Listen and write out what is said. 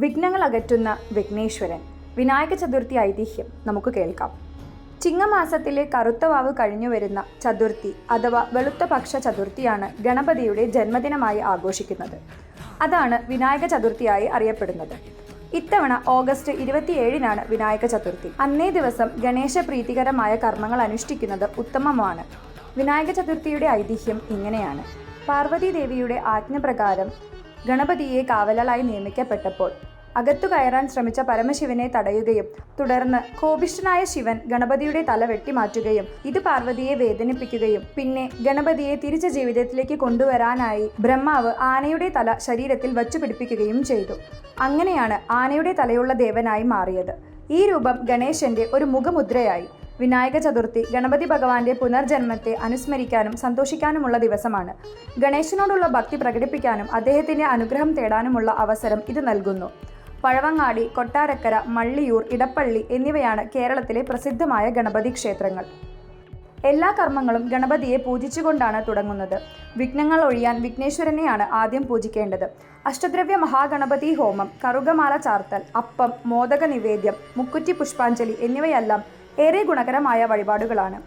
വിഘ്നങ്ങൾ അകറ്റുന്ന വിഘ്നേശ്വരൻ. വിനായക ചതുർത്ഥി ഐതിഹ്യം. നമുക്ക് കേൾക്കാം. ചിങ്ങമാസത്തിലെ കറുത്ത വാവ് കഴിഞ്ഞു വരുന്ന ചതുർത്ഥി അഥവാ വെളുത്ത പക്ഷ ചതുർത്ഥിയാണ് ഗണപതിയുടെ ജന്മദിനമായി ആഘോഷിക്കുന്നത്. അതാണ് വിനായക ചതുർത്ഥിയായി അറിയപ്പെടുന്നത്. ഇത്തവണ ഓഗസ്റ്റ് ഇരുപത്തിയേഴിനാണ് വിനായക ചതുർത്ഥി. അന്നേ ദിവസം ഗണേശ പ്രീതികരമായ കർമ്മങ്ങൾ അനുഷ്ഠിക്കുന്നത് ഉത്തമമാണ്. വിനായക ചതുർത്ഥിയുടെ ഐതിഹ്യം ഇങ്ങനെയാണ്. പാർവതി ദേവിയുടെ ആജ്ഞപ്രകാരം ഗണപതിയെ കാവലായി നിയമിക്കപ്പെട്ടപ്പോൾ അകത്തു കയറാൻ ശ്രമിച്ച പരമശിവനെ തടയുകയും തുടർന്ന് കോപിഷ്ഠനായ ശിവൻ ഗണപതിയുടെ തല വെട്ടിമാറ്റുകയും ഇത് പാർവതിയെ വേദനിപ്പിക്കുകയും പിന്നെ ഗണപതിയെ തിരിച്ച ജീവിതത്തിലേക്ക് കൊണ്ടുവരാനായി ബ്രഹ്മാവ് ആനയുടെ തല ശരീരത്തിൽ വച്ചു പിടിപ്പിക്കുകയും ചെയ്തു. അങ്ങനെയാണ് ആനയുടെ തലയുള്ള ദേവനായി മാറിയത്. ഈ രൂപം ഗണേശന്റെ ഒരു മുഖമുദ്രയായി. വിനായക ചതുർത്ഥി ഗണപതി ഭഗവാന്റെ പുനർജന്മത്തെ അനുസ്മരിക്കാനും സന്തോഷിക്കാനുമുള്ള ദിവസമാണ്. ഗണേശനോടുള്ള ഭക്തി പ്രകടിപ്പിക്കാനും അദ്ദേഹത്തിന്റെ അനുഗ്രഹം തേടാനുമുള്ള അവസരം ഇത് നൽകുന്നു. പഴവങ്ങാടി കൊട്ടാരക്കര മള്ളിയൂർ ഇടപ്പള്ളി എന്നിവയാണ് കേരളത്തിലെ പ്രസിദ്ധമായ ഗണപതി ക്ഷേത്രങ്ങൾ. എല്ലാ കർമ്മങ്ങളും ഗണപതിയെ പൂജിച്ചുകൊണ്ടാണ് തുടങ്ങുന്നത്. വിഘ്നങ്ങൾ ഒഴിയാൻ വിഘ്നേശ്വരനെയാണ് ആദ്യം പൂജിക്കേണ്ടത്. അഷ്ടദ്രവ്യ മഹാഗണപതി ഹോമം കറുകമാല ചാർത്തൽ അപ്പം മോദക നിവേദ്യം മുക്കുറ്റി പുഷ്പാഞ്ജലി എന്നിവയെല്ലാം ഏറെ ഗുണകരമായ വഴിപാടുകളാണ്.